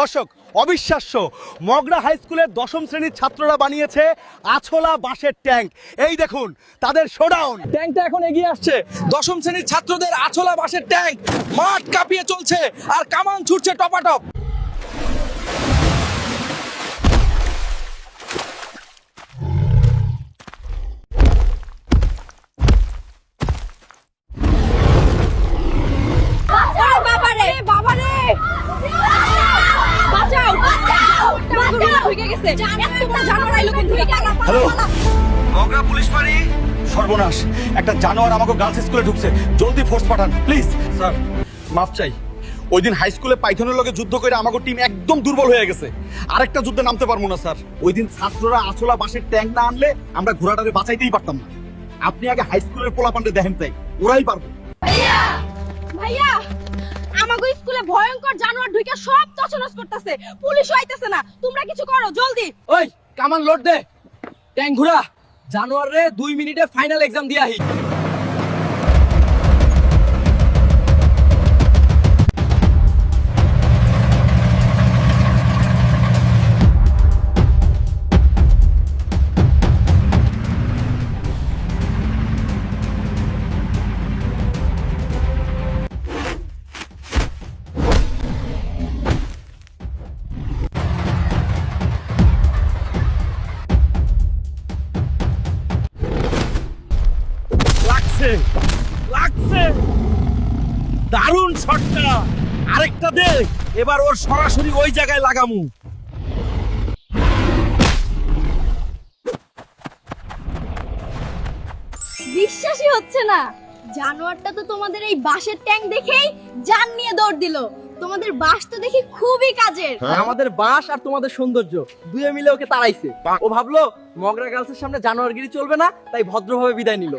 দর্শক, অবিশ্বাস্য, মগরা হাই স্কুলের দশম শ্রেণির ছাত্ররা বানিয়েছে আছলা বাঁশের ট্যাঙ্ক। এই দেখুন, তাদের শোডাউন ট্যাঙ্কটা এখন এগিয়ে আসছে। দশম শ্রেণির ছাত্রদের আছলা বাঁশের ট্যাঙ্ক, মাঠ কাঁপিয়ে চলছে, আর কামান ছুটছে টপাটপ। ঢুকে গেছে। এত বড় জানোয়ার আইলো কোন থেকে? হ্যালো? মগরা পুলিশ বাড়ি? সর্বনাশ। একটা জানোয়ার আমাকে গার্লস স্কুলে ঢুকছে। জলদি ফোর্স পাঠান প্লিজ স্যার মাফ চাই। ওই দিন হাই স্কুলে পাইথনের লগে যুদ্ধ করে আমাকে টিম একদম দুর্বল হয়ে গেছে। আরেকটা যুদ্ধে নামতে পারব না স্যার। ওই দিন ছাত্ররা আসলা বাসের ট্যাঙ্ক না আনলে আমরা ঘোড়াটারে বাঁচাইতেই পারতাম না। আপনি আগে হাই স্কুলের পোলাপান্ডে দেখেন তাই। ওরাই পারব। স্কুলে ভয়ঙ্কর জানোয়ার ঢুকে সব তছনছ করতেছে। পুলিশ আইতেছে না। তোমরা কিছু করো, জলদি। ওই কামান লোড দে। ট্যাঙ্ক ঘুরা। জানোয়ারে দুই মিনিটে ফাইনাল এক্সাম দিয়ে আহি। লাগছে। লাগছে। দারুণ শটটা। আরেকটা দে। এবার ওর সরাসরি ওই জায়গায় লাগামু। বিশ্বাসই হচ্ছে না। জানোয়ারটা তো তোমাদের এই বাঁশের ট্যাঙ্ক দেখেই জান নিয়ে দৌড় দিল। তোমাদের বাঁশ তো দেখি খুবই কাজের। আমাদের বাস আর তোমাদের সৌন্দর্য দুয়ে মিলে ওকে তাড়াইছে। ও ভাবলো মগরা গার্লসের সামনে জানোয়ারগিরি চলবে না তাই ভদ্রভাবে বিদায় নিল।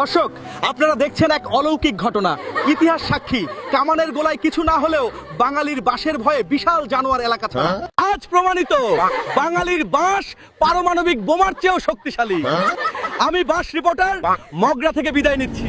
দর্শক আপনারা দেখছেন এক অলৌকিক ঘটনা। ইতিহাস সাক্ষী কামানের গোলায় কিছু না হলেও বাঙালির বাঁশের ভয়ে বিশাল জানোয়ার এলাকা ছাড়া। আজ প্রমাণিত বাঙালির বাঁশ পারমাণবিক বোমার চেয়েও শক্তিশালী। আমি বাঁশ রিপোর্টার মগরা থেকে বিদায় নিচ্ছি।